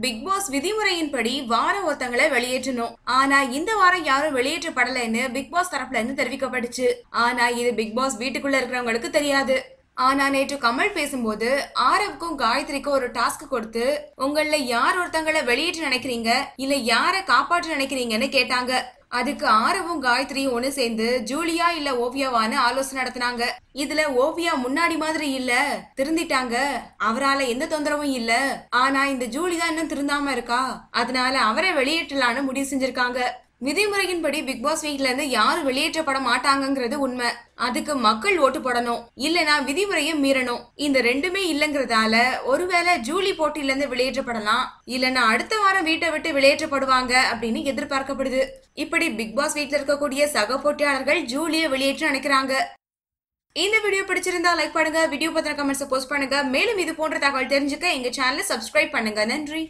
Big pass விதிமுறையின்படி வாரம் ஒருத்தங்களை வெளியேற்றணும். ஆனா இந்த வாரம் யாரும் வெளியேற்றப்படலைன்னு பிக் பாஸ் தரப்புல இருந்து தெரிவிக்கப்பட்டுச்சு. ஆனா இது பிக் பாஸ் வீட்டுக்குள்ள இருக்கிறவங்களுக்கு தெரியாது. ஆனா நேற்று கமல் பேசும்போது ஆரவ்க்கும் காயத்ரிக்கும் ஒரு டாஸ்க் கொடுத்து உங்கள யார் ஒருத்தங்களை வெளியேற்ற நினைக்கிறீங்க? இல்ல யார காப்பாற்ற நினைக்கிறீங்கன்னு கேட்டாங்க. அதுக்கு ஆரவும் காயத்ரியும் ஒண்ணு சேர்ந்து ஜூலியா இல்ல ஓவியாவான்னு ஆலோசனை நடத்தினாங்க. இதுல ஓவியா முன்னாடி மாதிரி இல்ல. திருந்திட்டாங்க. அவரால எந்த தொந்தரவும் இல்ல. ஆனா இந்த ஜூலி தான் இன்னும் திருந்தாம இருக்கா? அதனால அவரை வெளியேற்றலான்னு முடிவு செஞ்சிருக்காங்க. விதிமுறையின்படி பிக் பாஸ் வீட்ல இருந்து யாரும் வெளியேற்றப்பட மாட்டாங்கங்கிறது உண்மை. அதுக்கு மக்கள் ஓட்டு போடணும். இல்லனா விதிமுறையை மீறணும். இந்த ரெண்டுமே இல்லைங்கிறதால ஒருவேளை ஜூலி போட்டியில இருந்து வெளியேற்றப்படலாம். இல்லனா அடுத்த வாரம் வீட்டை விட்டு வெளியேற்றப்படுவாங்க அப்படின்னு எதிர்பார்க்கப்படுது. இப்படி பிக் பாஸ் வீட்ல இருக்கக்கூடிய சக போட்டியாளர்கள் ஜூலியை வெளியேற்ற நினைக்கிறாங்க. இந்த வீடியோ பிடிச்சிருந்தா லைக் பண்ணுங்க. வீடியோ பத்தின கமெண்ட்ஸ் போஸ்ட் பண்ணுங்க. மேலும் இது போன்ற தகவல் தெரிஞ்சுக்க எங்க சேனலை சப்ஸ்கிரைப் பண்ணுங்க. நன்றி.